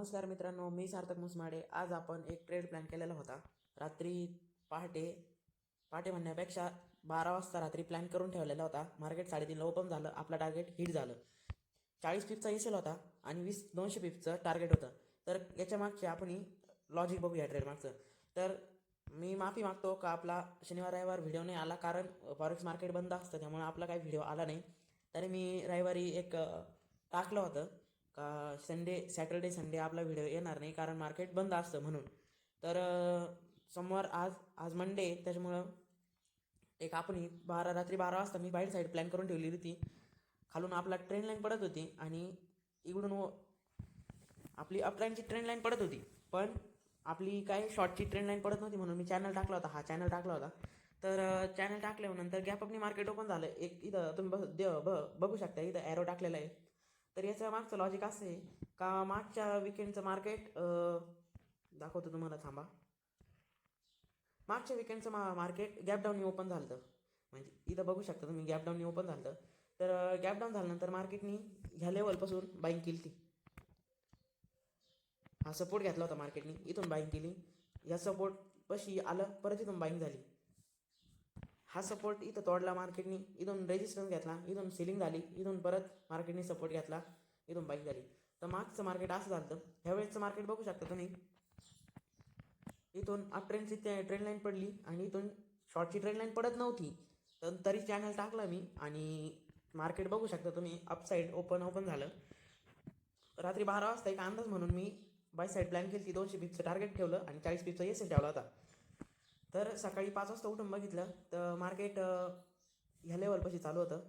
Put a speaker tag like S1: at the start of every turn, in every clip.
S1: नमस्कार मित्रांनो मी सार्थक मुसमाडे. आज आपण एक ट्रेड प्लॅन केलेला होता. रात्री पहाटे पहाटे म्हणण्यापेक्षा बारा वाजता रात्री प्लॅन करून ठेवलेला होता. मार्केट साडेतीनला ओपन झालं. आपला टार्गेट हिट झालं. चाळीस पिपचा इसेल होता आणि वीस दोनशे पिपचं टार्गेट होतं. तर याच्या मागचे आपण लॉजिक बघूया ट्रेड मागचं. तर मी माफी मागतो का आपला शनिवार रविवार व्हिडिओ नाही आला कारण फॉरेक्स मार्केट बंद असतं त्यामुळे आपला काही व्हिडिओ आला नाही. तरी मी रविवारी एक टाकलं होतं. का संडे सॅटर्डे संडे आपला व्हिडिओ येणार नाही कारण मार्केट बंद असतं म्हणून. तर समोर सोमवार आज आज मंडे त्याच्यामुळं एक आपण बारा रात्री बारा वाजता मी बाहेर साईड प्लॅन करून ठेवली होती. खालून आपला ट्रेन लाईन पडत होती आणि इकडून आपली अपलाईनची ट्रेन लाईन पडत होती. पण आपली काय शॉर्टची ट्रेन लाईन पडत नव्हती म्हणून मी चॅनल टाकला होता. हा चॅनल टाकला होता. तर चॅनल टाकल्यानंतर गॅप अपनी मार्केट ओपन झालं. एक इथं तुम्ही बघ देव ब बघू शकता इथं ॲरो टाकलेला आहे. तर याचा मागचं लॉजिक असं आहे का मागच्या विकेंडचं मार्केट दाखवतो तुम्हाला थांबा. मागच्या विकेंडचं मा मार्केट गॅपडाऊनने ओपन झालं होतं. म्हणजे इथं बघू शकता तुम्ही गॅप डाऊननी ओपन झालं होतं. तर गॅप डाऊन झाल्यानंतर मार्केटनी ह्या लेवलपासून बाईंग केली ती. हा सपोर्ट घेतला होता मार्केटनी इथून बाईंग केली. या सपोर्ट पशी आलं परत इथून बाईंग झाली. हा सपोर्ट इथं तोडला मार्केटनी इथून रेजिस्टन्स घेतला इथून सिलिंग झाली इथून परत मार्केटनी सपोर्ट घेतला इथून बाईक झाली. तर मागचं मार्केट असं झालं होतं. ह्यावेळेसचं मार्केट बघू शकता तुम्ही. इथून अप ट्रेनची ते ट्रेन लाईन पडली आणि इथून शॉर्टची ट्रेन लाईन पडत नव्हती. तर तरी चॅनल टाकला मी आणि मार्केट बघू शकता तुम्ही. अपसाईड ओपन ओपन झालं. रात्री बारा वाजता एक अंदाज म्हणून मी बाय साईड प्लॅन केली ती दोनशे पिपचं टार्गेट ठेवलं आणि चाळीस पिपचा एस ठेवला होता. तर सकाळी पाच वाजता उठून बघितलं तर मार्केट ह्या लेवलपाशी चालू होतं.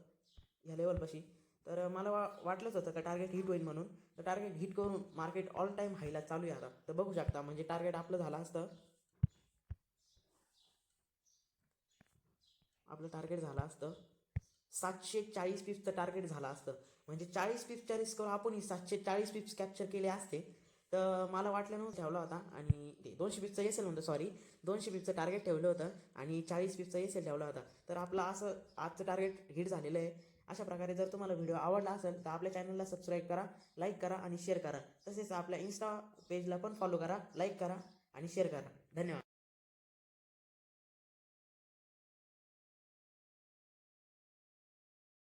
S1: ह्या लेवलपाशी तर मला वा वाटलंच होतं का टार्गेट हिट होईल म्हणून. तर टार्गेट हिट करून मार्केट ऑल टाईम हायला चालू आहे आता. तर बघू शकता म्हणजे टार्गेट आपलं झालं असतं. आपलं टार्गेट झालं असतं. सातशे चाळीस पिप्सचं टार्गेट झालं असतं. म्हणजे चाळीस पिप्सच्या रिस्कवर आपण ही सातशे चाळीस पिप्स कॅप्चर केले असते. तर मला वाटलं नव्हतं ठेवला होता आणि ते दोनशे पिप्सचं एसेल म्हणतो सॉरी दोनशे पिप्सचं टार्गेट ठेवलं होतं आणि चाळीस पिप्सचं एसेल ठेवला होता. तर आपलं असं आजचं टार्गेट हिट झालेलं आहे. अशा प्रकारे जर तुम्हाला व्हिडिओ आवडला असेल तर आपल्या चॅनलला सबस्क्राईब करा लाईक करा आणि शेअर करा. तसेच आपल्या इन्स्टा पेजला पण फॉलो करा लाईक करा आणि शेअर करा. धन्यवाद.